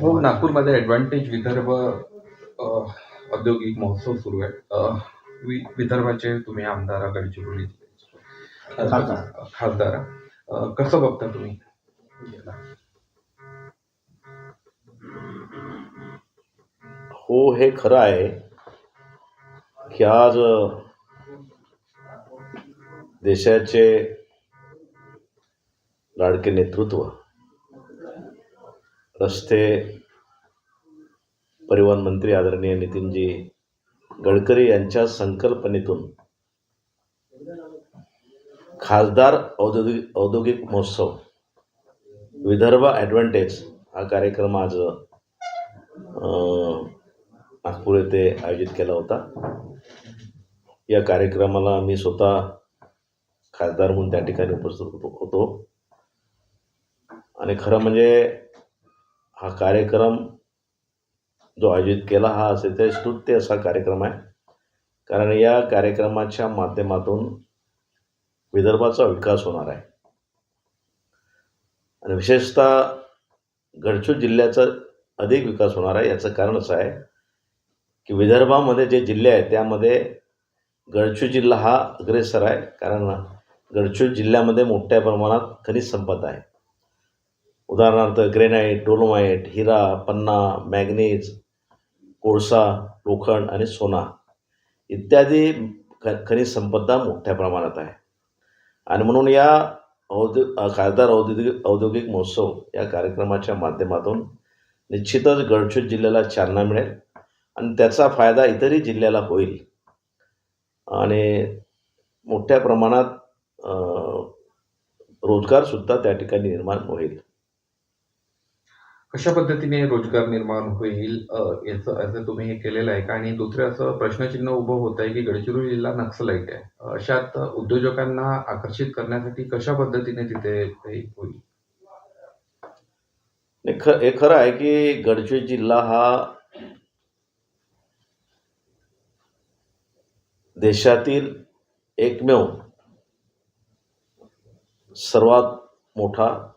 हो नागपूरमध्ये ॲडव्हान्टेज विदर्भ औद्योगिक महोत्सव सुरू आहे वि विदर्भाचे तुम्ही आमदार गडचिरोली खासदार. कसं बघता तुम्ही? हो हे खरं आहे की आज देशाचे लाडके नेतृत्व रस्ते परिवहन मंत्री आदरणीय नितीनजी गडकरी यांच्या संकल्पनेतून खासदार औद्योगिक औद्योगिक महोत्सव विदर्भ ॲडव्हान्टेज हा कार्यक्रम आज नागपूर येथे आयोजित केला होता. या कार्यक्रमाला मी स्वतः खासदार म्हणून त्या ठिकाणी उपस्थित होतो होतो. आणि खरं म्हणजे हा कार्यक्रम जो आयोजित केला हा असे ते स्तुत्य असा कार्यक्रम आहे. कारण या कार्यक्रमाच्या माध्यमातून विदर्भाचा विकास होणार आहे. आणि विशेषतः गडचूर जिल्ह्याचा अधिक विकास होणार आहे. याचं कारण असं आहे की विदर्भामध्ये जे जिल्हे आहेत त्यामध्ये गडचूर जिल्हा हा अग्रेसर आहे. कारण गडचूर जिल्ह्यामध्ये मोठ्या प्रमाणात खनिज संपदा आहे उदाहरणार्थ ग्रेनाईट डोलोमाईट हिरा पन्ना मॅग्नीज कोळसा लोखंड आणि सोना इत्यादी ख खनिज संपदा मोठ्या प्रमाणात आहे. आणि म्हणून या औद्योग खासदार औद्योगिक औद्योगिक महोत्सव या कार्यक्रमाच्या माध्यमातून निश्चितच गडचिरोली जिल्ह्याला चालना मिळेल आणि त्याचा फायदा इतरही जिल्ह्याला होईल. आणि मोठ्या प्रमाणात रोजगारसुद्धा त्या ठिकाणी निर्माण होईल. कशा पद्धतीने रोजगार निर्माण होईल? अ, याचं असं तुम्ही हे केलेलं आहे का? आणि दुसरं असं प्रश्नचिन्ह उभं होत आहे की गडचिरोली जिल्हा नक्सलाईट आहे. अशात उद्योजकांना आकर्षित करण्यासाठी कशा पद्धतीने तिथे हे होईल? नाही ख हे खरं आहे की गडचिरोली जिल्हा हा देशातील एकमेव सर्वात मोठा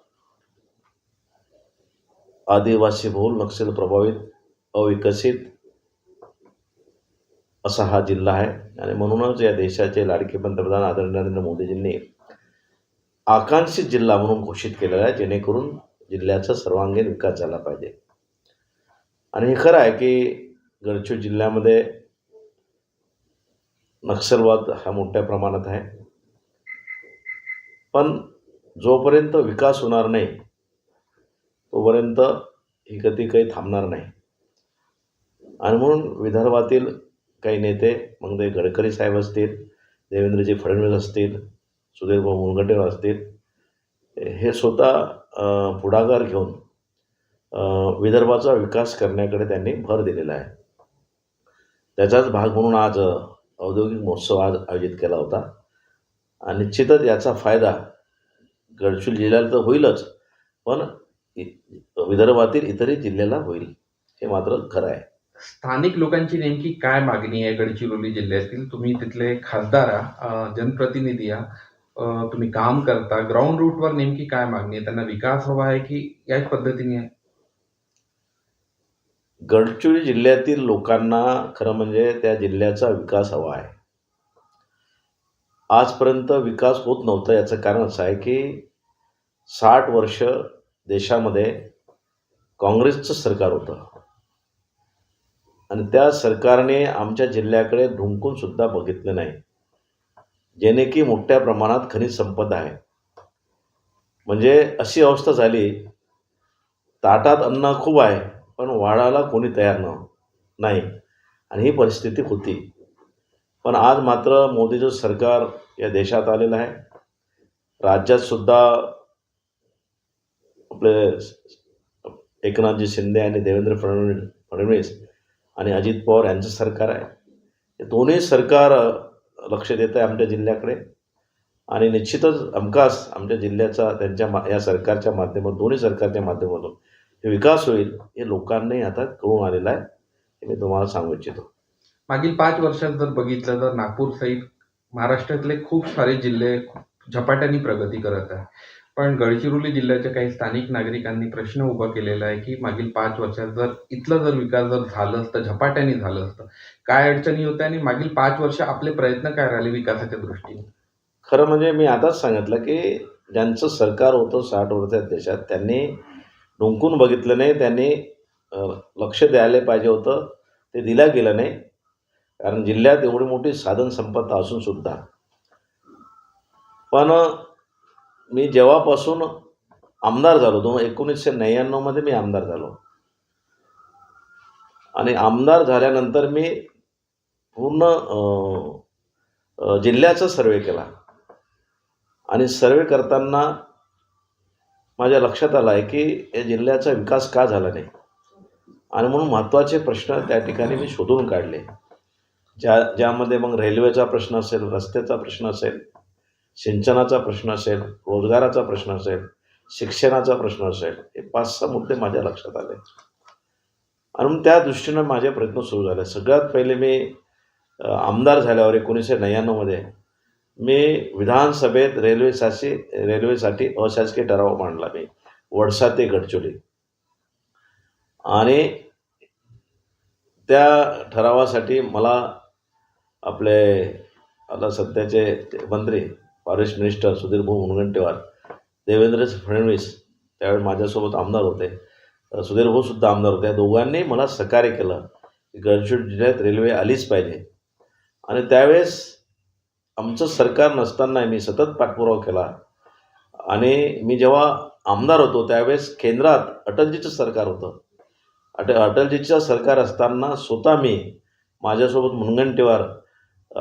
आदिवासी बहुल नक्षल प्रभावित अविकसित असा हा जिल्हा आहे. आणि म्हणूनच या देशाचे लाडके पंतप्रधान आदरणीय नरेंद्र मोदीजींनी आकांक्षित जिल्हा म्हणून घोषित केलेला आहे जेणेकरून जिल्ह्याचा सर्वांगीण विकास झाला पाहिजे. आणि हे खरं आहे की गडचिरोली जिल्ह्यामध्ये नक्षलवाद हा मोठ्या प्रमाणात आहे. पण जोपर्यंत विकास होणार नाही तोपर्यंत ही गती काही थांबणार नाही. आणि म्हणून विदर्भातील काही नेते मग ते गडकरी साहेब असतील देवेंद्रजी फडणवीस असतील सुधीरभाऊ मुनगंटीवार असतील हे स्वतः पुढाकार घेऊन विदर्भाचा विकास करण्याकडे त्यांनी भर दिलेला आहे. त्याचाच भाग म्हणून आज औद्योगिक महोत्सव आज आयोजित केला होता. आणि निश्चितच याचा फायदा गडचिरोली जिल्ह्याला तर होईलच पण विदर्भातील इतरही जिल्ह्याला होईल हे मात्र खरं आहे. स्थानिक लोकांची नेमकी काय मागणी आहे? गडचिरोली जिल्ह्यातील तुम्ही तिथले खासदार आहात, जनप्रतिनिधी आहात, तुम्ही काम करता ग्राउंड रूटवर नेमकी काय मागणी आहे? त्यांना विकास हवा आहे की याच पद्धतीने आहे? गडचिरोली जिल्ह्यातील लोकांना खरं म्हणजे त्या जिल्ह्याचा विकास हवा आहे. आजपर्यंत विकास होत नव्हता याचं कारण असं आहे की साठ वर्ष देशामध्ये काँग्रेसचं सरकार होतं. आणि त्या सरकारने आमच्या जिल्ह्याकडे ढुंकून सुद्धा बघितलं नाही. जेणे की मोठ्या प्रमाणात खनिज संपदा आहे. म्हणजे अशी अवस्था झाली ताटात अन्न खूप आहे पण वाढायला कोणी तयार न नाही. आणि ही परिस्थिती होती. पण आज मात्र मोदीचं सरकार या देशात आलेलं आहे. राज्यातसुद्धा आपले एकनाथजी शिंदे आणि देवेंद्र फडणवीस फडणवीस आणि अजित पवार यांचं सरकार आहे. हे दोन्ही सरकार लक्ष देत आहे आमच्या जिल्ह्याकडे. आणि निश्चितच हमखास आमच्या जिल्ह्याचा त्यांच्या मा या सरकारच्या माध्यमातून दोन्ही सरकारच्या माध्यमातून हे विकास होईल हे लोकांनाही आता कळून आलेलं आहे. हे मी तुम्हाला सांगू इच्छितो. मागील पाच वर्षात जर बघितलं तर नागपूर सहित महाराष्ट्रातले खूप सारे जिल्हे झपाट्याने प्रगती करत आहे पण गडचिरोली जिल्ह्याच्या काही स्थानिक नागरिकांनी प्रश्न उभा केलेला आहे की मागील पाच वर्षात जर इथला जर विकास जर झालं असतं झपाट्याने झालं असतं काय अडचणी होत्या आणि मागील पाच वर्ष आपले प्रयत्न काय राहिले विकासाच्या दृष्टीने? खरं म्हणजे मी आताच सांगितलं की ज्यांचं सरकार होतं साठ वर्षात देशात त्यांनी डुंकून बघितलं नाही त्यांनी लक्ष द्यायला पाहिजे होतं ते दिलं गेलं नाही. कारण जिल्ह्यात एवढी मोठी साधन संपत्ता असून सुद्धा. पण मी जेव्हापासून आमदार झालो दोन एकोणीसशे नव्याण्णवमध्ये मी आमदार झालो. आणि आमदार झाल्यानंतर मी पूर्ण जिल्ह्याचा सर्वे केला. आणि सर्वे करताना माझ्या लक्षात आलं आहे की या जिल्ह्याचा विकास का झाला नाही? आणि म्हणून महत्त्वाचे प्रश्न त्या ठिकाणी मी शोधून काढले. ज्या ज्यामध्ये मग रेल्वेचा प्रश्न असेल रस्त्याचा प्रश्न असेल सिंचनाचा प्रश्न असेल रोजगाराचा प्रश्न असेल शिक्षणाचा प्रश्न असेल हे पाच सहा मुद्दे माझ्या लक्षात आले. आणि त्या दृष्टीनं माझे प्रयत्न सुरू झाले. सगळ्यात पहिले मी आमदार झाल्यावर एकोणीसशे नव्याण्णवमध्ये मी विधानसभेत रेल्वेसाठी रेल्वेसाठी अशासकीय ठराव मांडला मी. वडसा ते गडचोली आणि त्या ठरावासाठी मला आपले आता सध्याचे मंत्री फॉरेस्ट मिनिस्टर सुधीर भाऊ मुनगंटीवार देवेंद्र फडणवीस त्यावेळी माझ्यासोबत आमदार होते. सुधीरभाऊसुद्धा आमदार होते. दोघांनी मला सहकार्य केलं. की गडचिरोली जिल्ह्यात रेल्वे आलीच पाहिजे. आणि त्यावेळेस आमचं सरकार नसताना मी सतत पाठपुरावा केला. आणि मी जेव्हा आमदार होतो त्यावेळेस केंद्रात अटलजीचं सरकार होतं. अट अटलजीचं सरकार असताना स्वतः मी माझ्यासोबत मुनगंटीवार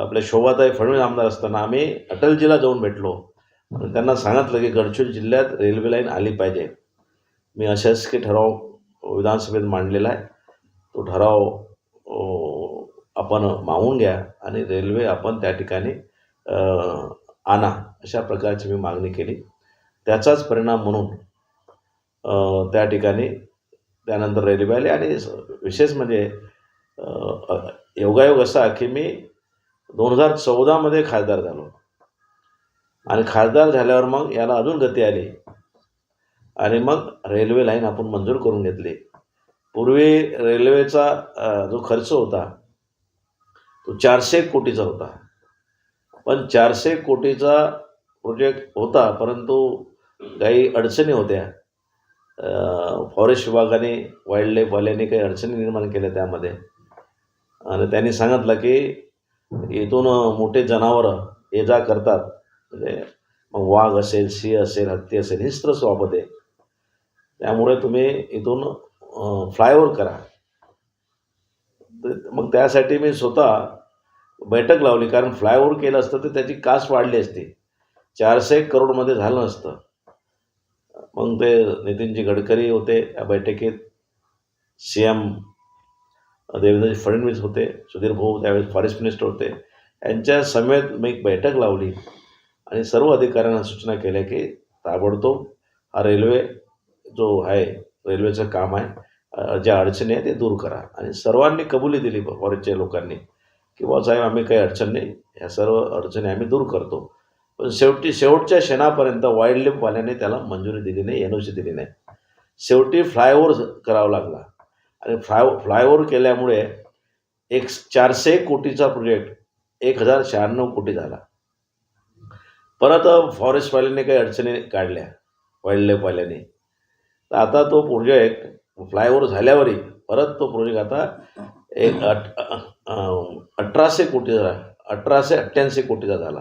आपल्या शोभाताई फडणवीस आमदार असताना आम्ही अटलजीला जाऊन भेटलो. त्यांना सांगितलं की गडचिरोली जिल्ह्यात रेल्वे लाईन आली पाहिजे. मी अशासकीय ठराव विधानसभेत मांडलेला आहे. तो ठराव आपण मागून घ्या आणि रेल्वे आपण त्या ठिकाणी आणा अशा प्रकारची मी मागणी केली. त्याचाच परिणाम म्हणून त्या ठिकाणी त्यानंतर रेल्वे आली आणि विशेष म्हणजे योगायोग असा की मी दोन हजार चौदामध्ये खासदार झालो. आणि खासदार झाल्यावर मग याला अजून गती आली. आणि मग रेल्वे लाईन आपण मंजूर करून घेतली. पूर्वी रेल्वेचा जो खर्च होता तो चारशे कोटीचा होता. पण चारशे कोटीचा प्रोजेक्ट होता परंतु काही अडचणी होत्या. फॉरेस्ट विभागाने वाईल्ड लाईफवाल्यांनी काही अडचणी निर्माण केल्या त्यामध्ये. आणि त्यांनी सांगितलं की इथून मोठे जनावरं ये जा करतात. म्हणजे मग वाघ असेल सिंह असेल हत्ती असेल हे स्त्र स्वापत आहे. त्यामुळे तुम्ही इथून फ्लायओव्हर करा. मग त्यासाठी मी स्वतः बैठक लावली. कारण फ्लायओव्हर केलं असतं तर त्याची कास्ट वाढली असती. चारशे करोडमध्ये झालं नसतं. मग ते नितीनजी गडकरी होते या बैठकीत. सी एम देवेंद्रजी फडणवीस होते सुधीर भाऊ त्यावेळेस फॉरेस्ट मिनिस्टर होते. यांच्या समेत मी एक बैठक लावली आणि सर्व अधिकाऱ्यांना सूचना केल्या की ताबडतोब हा रेल्वे जो आहे रेल्वेचं काम आहे ज्या अडचणी आहे ते दूर करा. आणि सर्वांनी कबुली दिली फॉरेस्टच्या लोकांनी की बा साहेब आम्ही काही अडचण नाही ह्या सर्व अडचणी आम्ही दूर करतो. पण शेवटी शेवटच्या क्षणापर्यंत वाईल्ड लाईफवाल्याने त्याला मंजुरी दिली नाही एन ओ सी दिली नाही. शेवटी फ्लायओव्हर करावा लागला. फ्लाय फ्लायओव्हर केल्यामुळे एक चारशे कोटीचा प्रोजेक्ट एक हजार शहाण्णव कोटी झाला. परत फॉरेस्टवाल्यांनी काही अडचणी काढल्या वाईल्ड लाईफवाल्यांनी तर आता तो प्रोजेक्ट फ्लायओव्हर झाल्यावरही परत तो प्रोजेक्ट आता एक अठ अठराशे कोटीचा अठराशे अठ्ठ्याऐंशी कोटीचा झाला.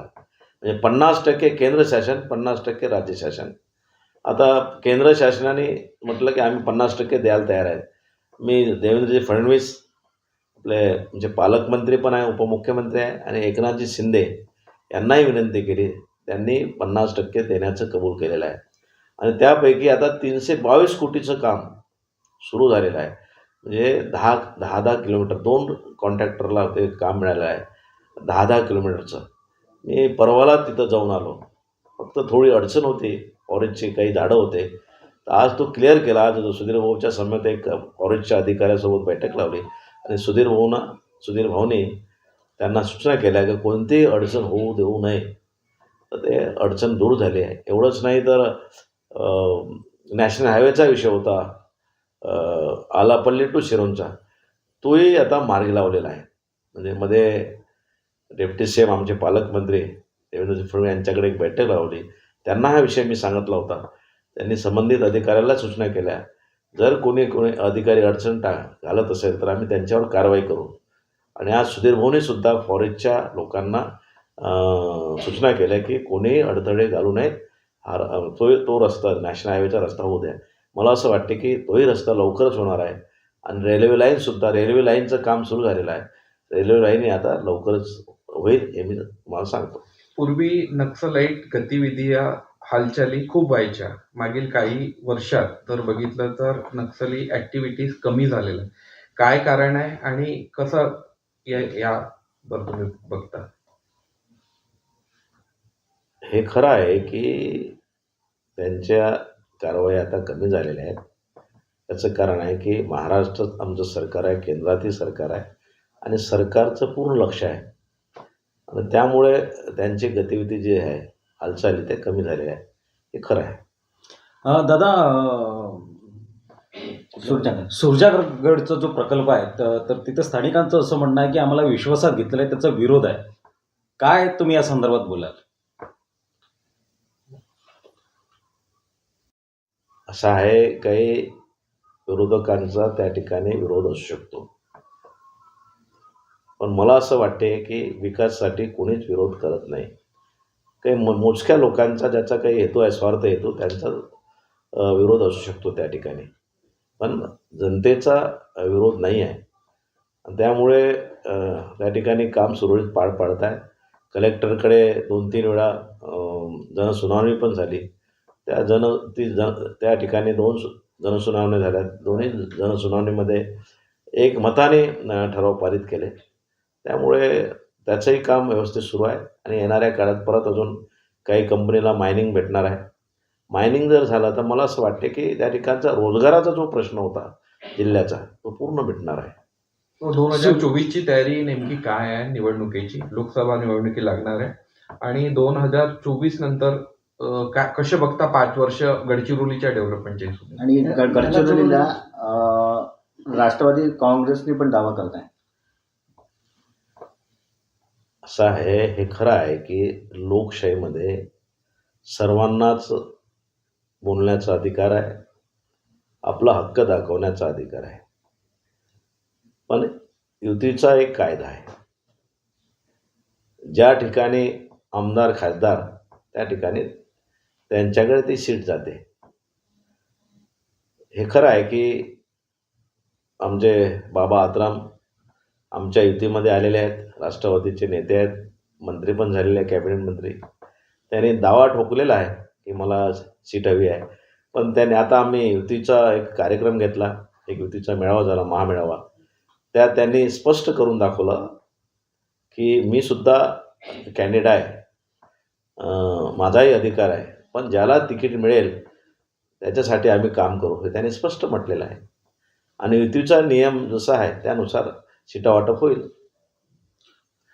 म्हणजे पन्नास टक्के केंद्र शासन पन्नास टक्के राज्य शासन. आता केंद्र शासनाने म्हटलं की आम्ही पन्नास टक्के द्यायला तयार आहेत. मी देवेंद्रजी फडणवीस आपले म्हणजे पालकमंत्री पण आहे उपमुख्यमंत्री आहे आणि एकनाथजी शिंदे यांनाही विनंती केली. त्यांनी पन्नास टक्के देण्याचं कबूल केलेलं आहे. आणि त्यापैकी आता तीनशे बावीस कोटीचं काम सुरू झालेलं आहे. म्हणजे दहा दहा दहा किलोमीटर दोन कॉन्ट्रॅक्टरला ते काम मिळालं आहे. दहा दहा किलोमीटरचं. मी परवाला तिथं जाऊन आलो. फक्त थोडी अडचण होती. ऑरेंजची काही झाडं होते. तर आज तो क्लिअर केला. आज सुधीर भाऊच्या समेत एक फॉरेस्टच्या अधिकाऱ्यासोबत बैठक लावली. आणि सुधीर भाऊना सुधीर भाऊने त्यांना सूचना केल्या की कोणतीही अडचण होऊ देऊ नये. तर ते अडचण दूर झाली आहे. एवढंच नाही तर नॅशनल हायवेचा विषय होता. आलापल्ली टू शिरोंचा. तोही आता मार्गी लावलेला आहे. म्हणजे मध्ये डेप्टी सी एम आमचे पालकमंत्री देवेंद्र फडणवीस यांच्याकडे एक बैठक लावली. त्यांना हा विषय मी सांगितला होता. त्यांनी संबंधित अधिकाऱ्याला सूचना केल्या. जर कोणी कोणी अधिकारी अडचण टा घालत असेल तर आम्ही त्यांच्यावर कारवाई करू. आणि आज सुधीर भाऊनेसुद्धा फॉरेस्टच्या लोकांना सूचना केल्या की कोणीही अडथळे घालू नयेत. हा तो तो रस्ता नॅशनल हायवेचा रस्ता होऊ द्या. मला असं वाटते की तोही रस्ता लवकरच होणार आहे. आणि रेल्वे लाईनसुद्धा रेल्वे लाईनचं काम सुरू झालेलं आहे. रेल्वे लाईन आता लवकरच होईल हे मी तुम्हाला सांगतो. पूर्वी नक्सलाईट गतिविधी या हालचाली खूप व्हायच्या. मागील काही वर्षात जर बघितलं तर नक्सली ऍक्टिव्हिटीज कमी झालेल्या काय कारण आहे आणि कसं या यावर तुम्ही बघता? हे खरं आहे की त्यांच्या कारवाई आता कमी झालेल्या आहेत. त्याचं कारण आहे की महाराष्ट्रात आमचं सरकार आहे केंद्रातही सरकार आहे आणि सरकारचं पूर्ण लक्ष आहे. आणि त्यामुळे त्यांची गतिविधी जी आहे हालचाली ते कमी झालेल्या आहे हे खरं आहे. अं, दादा अं, सुरजा सुरजागडचा जो प्रकल्प आहे तर तर तिथं स्थानिकांचं असं म्हणणं आहे की आम्हाला विश्वासात घेतलेला आहे त्याचा विरोध आहे. काय तुम्ही या संदर्भात बोलाल? असं आहे काही विरोधकांचा त्या ठिकाणी विरोध असू शकतो. पण मला असं वाटते की विकासासाठी कोणीच विरोध करत नाही. काही मो मोजक्या लोकांचा ज्याचा काही हेतू आहे स्वार्थ हेतू त्यांचा विरोध असू शकतो त्या ठिकाणी. पण जनतेचा विरोध नाही आहे. त्यामुळे त्या ठिकाणी काम सुरळीत पार पाडत आहे कलेक्टरकडे दोन तीन वेळा जनसुनावणी पण झाली. त्या जन ती जन त्या ठिकाणी दोन जनसुनावण्या झाल्या. दोन्ही जनसुनावणीमध्ये एक मताने ठराव पारित केले. त्यामुळे त्याचंही काम व्यवस्थित सुरू आहे आणि येणाऱ्या काळात परत अजून काही कंपनीला मायनिंग भेटणार आहे. मायनिंग जर झालं तर मला असं वाटते की त्या ठिकाणचा रोजगाराचा जो प्रश्न होता जिल्ह्याचा तो पूर्ण मिटणार आहे. दोन हजार चोवीसची तयारी नेमकी काय आहे? निवडणुकीची लोकसभा निवडणुकी लागणार आहे. आणि दोन हजार चोवीस नंतर काय कसे बघता पाच वर्ष गडचिरोलीच्या डेव्हलपमेंटचे आणि गडचिरोलीला अं, राष्ट्रवादी काँग्रेसने पण दावा करत आहे असं आहे हे खरं आहे की लोकशाहीमध्ये सर्वांनाच बोलण्याचा अधिकार आहे आपला हक्क दाखवण्याचा अधिकार आहे. पण युतीचा एक कायदा आहे. ज्या ठिकाणी आमदार खासदार त्या ठिकाणी त्यांच्याकडे ती सीट जाते. हे खरं आहे की आमचे बाबा आत्राम आमच्या युतीमध्ये आलेले आहेत राष्ट्रवादीचे नेते आहेत मंत्री पण झालेले आहे कॅबिनेट मंत्री. त्यांनी दावा ठोकलेला आहे की मला सीट हवी आहे. पण त्याने आता आम्ही युतीचा एक कार्यक्रम घेतला एक युतीचा मेळावा झाला महामेळावा. त्या त्यांनी स्पष्ट करून दाखवलं की मी सुद्धा कॅन्डिडेट आहे. माझाही अधिकार आहे. पण ज्याला तिकीट मिळेल त्याच्यासाठी आम्ही काम करू हे त्यांनी स्पष्ट म्हटलेलं आहे. आणि युतीचा नियम जसा आहे त्यानुसार सीटा वाटप होईल.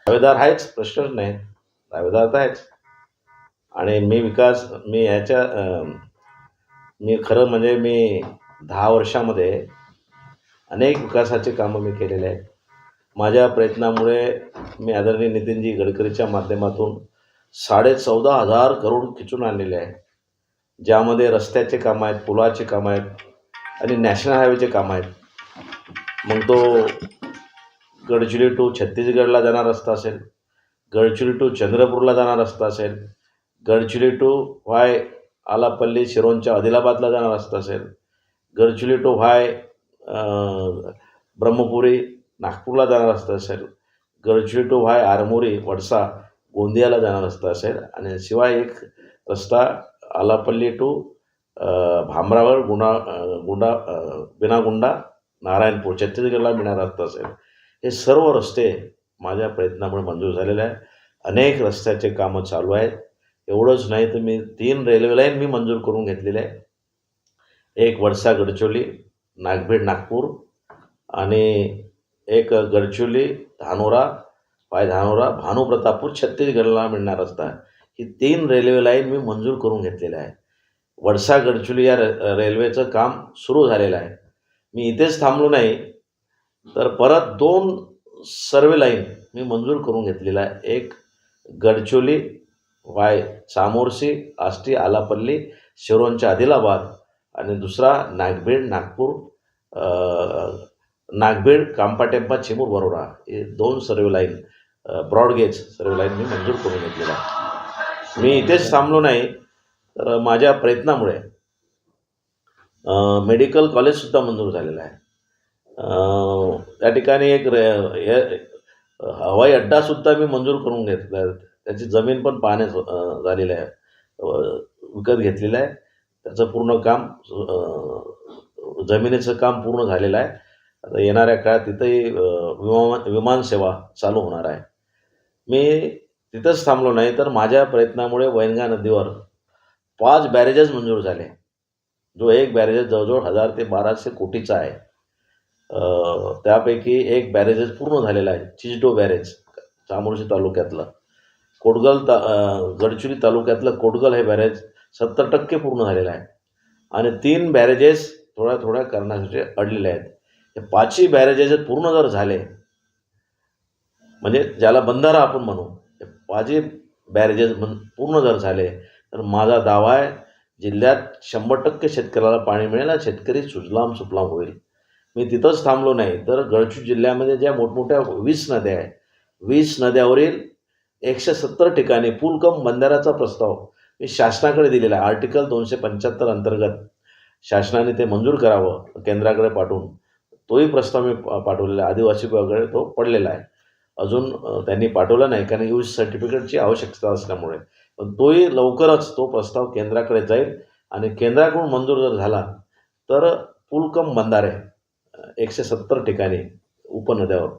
दावेदार आहेच प्रश्नच नाही. दावेदार तर आहेच. आणि मी विकास मी ह्याच्या मी खरं म्हणजे मी दहा वर्षामध्ये अनेक विकासाचे कामं मी केलेले आहेत. माझ्या प्रयत्नामुळे मी आदरणीय नितीनजी गडकरीच्या माध्यमातून साडे चौदा हजार करोड खिचून आणलेले आहे. ज्यामध्ये रस्त्याचे कामं आहेत पुलाचे कामं आहेत आणि नॅशनल हायवेचे कामं आहेत. मग तो गडचिरोली टू छत्तीसगडला जाणारा रस्ता असेल गडचिरोली टू चंद्रपूरला जाणारा रस्ता असेल गडचिरोली टू व्हाय आलापल्ली शिरोंच्या आदिलाबादला जाणारा रस्ता असेल गडचिरोली टू व्हाय ब्रह्मपुरी नागपूरला जाणारा रस्ता असेल गडचिरोली टू व्हाय आरमोरी वडसा गोंदियाला जाणारा रस्ता असेल आणि शिवाय एक रस्ता आलापल्ली टू अं, भामरावळ गुणा गुंडा बिनागुंडा नारायणपूर छत्तीसगडला मिळणारा रस्ता असेल. हे सर्व रस्ते माझ्या प्रयत्नामुळे मंजूर झालेले आहे अनेक रस्त्याचे कामं चालू आहेत. एवढंच नाही तर मी तीन रेल्वे लाईन मी मंजूर करून घेतलेले आहे एक वडसा गडचिरोली नागभीड नागपूर आणि एक गडचिरोली धानोरा पाय धानोरा भानुप्रतापूर छत्तीसगडला मिळणार रस्ता. ही तीन रेल्वे लाईन मी मंजूर करून घेतलेल्या आहे वडसा गडचिरोली या रेल्वेचं काम सुरू झालेलं आहे. मी इथेच थांबलो नाही. तर परत दोन सर्वे लाईन मी मंजूर करून घेतलेला आहे. एक गडचोली वाय चामोर्शी आष्टी आलापल्ली शिरोंच्या आदिलाबाद आणि दुसरा नागभीड नागपूर नागबीड नागभीड कांपाटेंपा चिमूर बरोडा हे दोन survey line broad gauge survey line मी मंजूर करून घेतलेला मी इथेच थांबलो नाही तर माझ्या प्रयत्नामुळे मेडिकल कॉलेजसुद्धा मंजूर झालेलं आहे. त्या ठिकाणी एक रे हे- हवाई अड्डासुद्धा मी मंजूर करून घेतला आहे. त्याची जमीन पण पाहण्यास झालेली आहे. विकत घेतलेलं आहे. त्याचं पूर्ण काम जमिनीचं काम पूर्ण झालेलं आहे. आता येणाऱ्या काळात तिथंही विमान विमानसेवा चालू होणार आहे. मी तिथंच थांबलो नाही तर माझ्या प्रयत्नामुळे वैनगा नदीवर पाच बॅरेजेस मंजूर झाले. जो एक बॅरेजेस जवळजवळ हजार ते बाराशे कोटीचा आहे. त्यापैकी एक बॅरेजेस पूर्ण झालेला आहे चिजडो बॅरेज चामोर्शी तालुक्यातलं. कोडगल ता अ, गडचिरोली तालुक्यातलं कोडगल हे बॅरेज सत्तर टक्के पूर्ण झालेलं आहे. आणि तीन बॅरेजेस थोड्या थोड्या करण्यासाठी अडलेले आहेत. हे पाचही बॅरेजेस पूर्ण जर झाले म्हणजे ज्याला बंधारा आपण म्हणू हे पाचही बॅरेजेस म्हण पूर्ण जर झाले तर माझा दावा आहे जिल्ह्यात शंभर टक्के शेतकऱ्याला पाणी मिळेल आणि शेतकरी सुजलाम सुफलाम होईल. मी तिथंच थांबलो नाही. तर गडचिरोली जिल्ह्यामध्ये ज्या मोठमोठ्या वीस नद्या आहे वीस नद्यावरील एकशे सत्तर ठिकाणी पूलकम बंधाऱ्याचा प्रस्ताव मी शासनाकडे दिलेला आहे. आर्टिकल दोनशे पंच्याहत्तर अंतर्गत शासनाने ते मंजूर करावं केंद्राकडे पाठवून. तोही प्रस्ताव मी पा- पाठवलेला आहे. आदिवासी विभागाकडे तो पडलेला आहे. अजून त्यांनी पाठवला नाही कारण यूज सर्टिफिकेटची आवश्यकता असल्यामुळे. पण तोही लवकरच तो प्रस्ताव केंद्राकडे जाईल आणि केंद्राकडून मंजूर जर झाला तर पुलकम बंधारे एकशे सत्तर ठिकाणी उपनद्यावर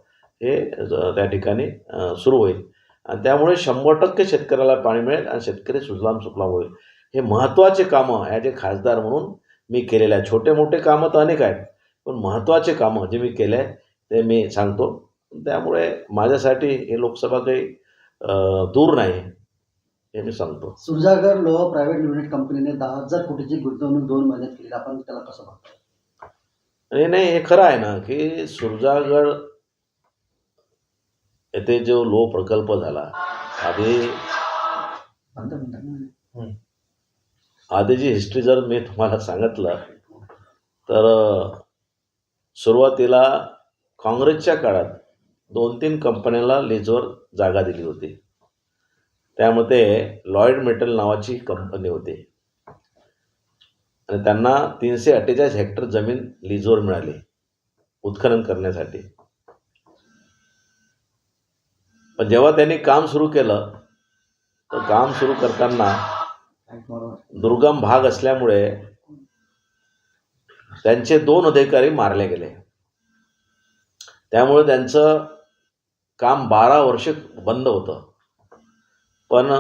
हे ज- त्या ठिकाणी सुरू होईल. आणि त्यामुळे शंभर टक्के शेतकऱ्याला पाणी मिळेल आणि शेतकरी सुजलाम सुफलाम होईल. हे महत्त्वाचे कामं ह्याचे खासदार म्हणून मी केलेले आहे छोटे मोठे कामं तर अनेक आहेत पण महत्त्वाचे कामं जे मी केले आहे ते मी सांगतो. त्यामुळे माझ्यासाठी हे लोकसभा काही दूर नाही हे मी सांगतो. सुरजागर लोह प्रायव्हेट लिमिटेड कंपनीने दहा हजार कोटीची गुंतवणूक दोन महिन्यात केली. आपण त्याला कसं बघतो? आणि नाही हे खरं आहे ना की सुरजागड येथे जो लो प्रकल्प झाला आधी आधीची हिस्ट्री जर मी तुम्हाला सांगितलं तर सुरुवातीला काँग्रेसच्या काळात दोन तीन कंपन्याला लीजवर जागा दिली होती. त्यामध्ये लॉयड मेटल नावाची कंपनी होती. आणि त्यांना तीनशे अठ्ठेचाळीस हेक्टर जमीन लीजवर मिळाली उत्खनन करण्यासाठी. पण जेव्हा त्यांनी काम सुरू केलं तर काम सुरू करताना दुर्गम भाग असल्यामुळे त्यांचे दोन अधिकारी मारले गेले. त्यामुळे त्यांचं काम बारा वर्ष बंद होतं. पण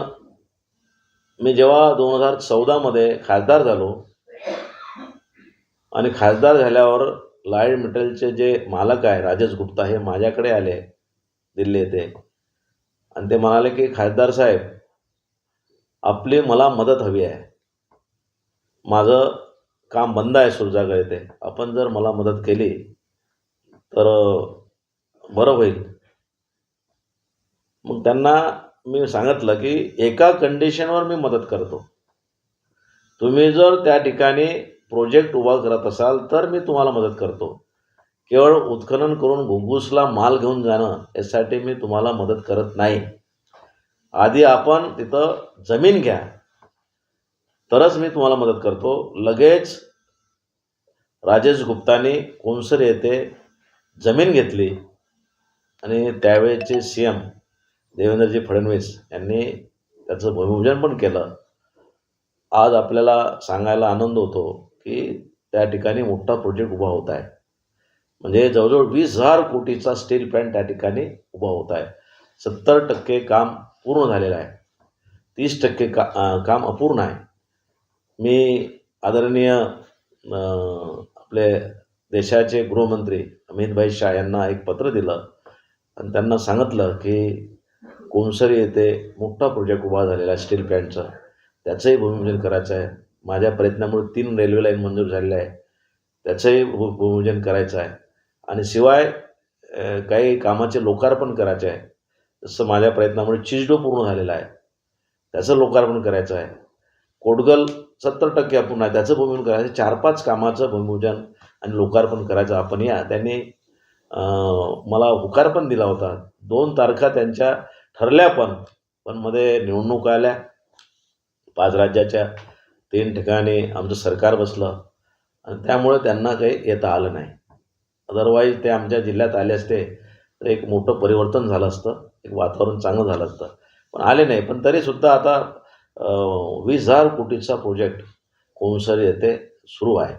मी जेव्हा दोन हजार चौदामध्ये खासदार झालो आणि खासदार झाल्यावर लाइट मेटलचे जे मालक आहे राजेश गुप्ता हे माझ्याकडे आले दिल्ली येथे आणि ते म्हणाले की खासदार साहेब आपली मला मदत हवी आहे. माझं काम बंद आहे सुरजागर येथे आपण जर मला मदत केली तर बरं होईल. मग त्यांना मी सांगितलं की एका कंडिशनवर मी मदत करतो. तुम्ही जर त्या ठिकाणी प्रोजेक्ट उभा करत असाल तर मी तुम्हाला मदत करतो. केवळ उत्खनन करून घुग्गुसला माल घेऊन जाणं यासाठी मी तुम्हाला मदत करत नाही. आधी आपण तिथं जमीन घ्या. तरच मी तुम्हाला मदत करतो. लगेच राजेश गुप्ताने कोनसर येथे जमीन घेतली आणि त्यावेळेचे सी एम देवेंद्रजी फडणवीस यांनी त्याचं भूमिपूजन पण केलं. आज आपल्याला सांगायला आनंद होतो. की त्या ठिकाणी मोठा प्रोजेक्ट उभा होत आहे. म्हणजे जवळजवळ वीस हजार कोटीचा स्टील प्लॅन्ट त्या ठिकाणी उभा होत आहे. सत्तर टक्के काम पूर्ण झालेलं आहे. तीस टक्के का काम अपूर्ण आहे. मी आदरणीय आपले देशाचे गृहमंत्री अमितभाई शाह यांना एक पत्र दिलं आणि त्यांना सांगितलं की कोणसरी येथे मोठा प्रोजेक्ट उभा झालेला आहे स्टील प्लॅन्टचा त्याचंही भूमिपूजन करायचं आहे. माझ्या प्रयत्नामुळे तीन रेल्वे लाईन मंजूर झालेल्या आहे त्याचंही भू भूमिपूजन करायचं आहे. आणि शिवाय काही कामाचे लोकार्पण करायचे आहे. जसं माझ्या प्रयत्नामुळे चिजडो पूर्ण झालेला आहे. त्याचं लोकार्पण करायचं आहे. कोटगल सत्तर टक्के अपूर्ण आहे त्याचं भूमिपूजन करायचं चार पाच कामाचं भूमिपूजन आणि लोकार्पण करायचं आपण या. त्यांनी मला होकार पण दिला होता. दोन तारखा त्यांच्या ठरल्या पण पण मध्ये निवडणूक आल्या. पाच राज्याच्या तीन ठिकाणी आमचं सरकार बसलं आणि त्यामुळे त्यांना काही येता आलं नाही. अदरवाईज ते आमच्या जिल्ह्यात आले असते तर एक मोठं परिवर्तन झालं असतं एक वातावरण चांगलं झालं असतं. पण आले नाही पण तरीसुद्धा आता वीस हजार कोटीचा प्रोजेक्ट कोणसर येथे सुरू आहे.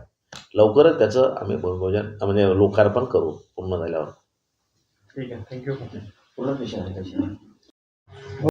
लवकरच त्याचं आम्ही भूमिपूजन म्हणजे लोकार्पण करू पूर्ण झाल्यावर. ठीक आहे थँक्यू पूर्ण विषय आहे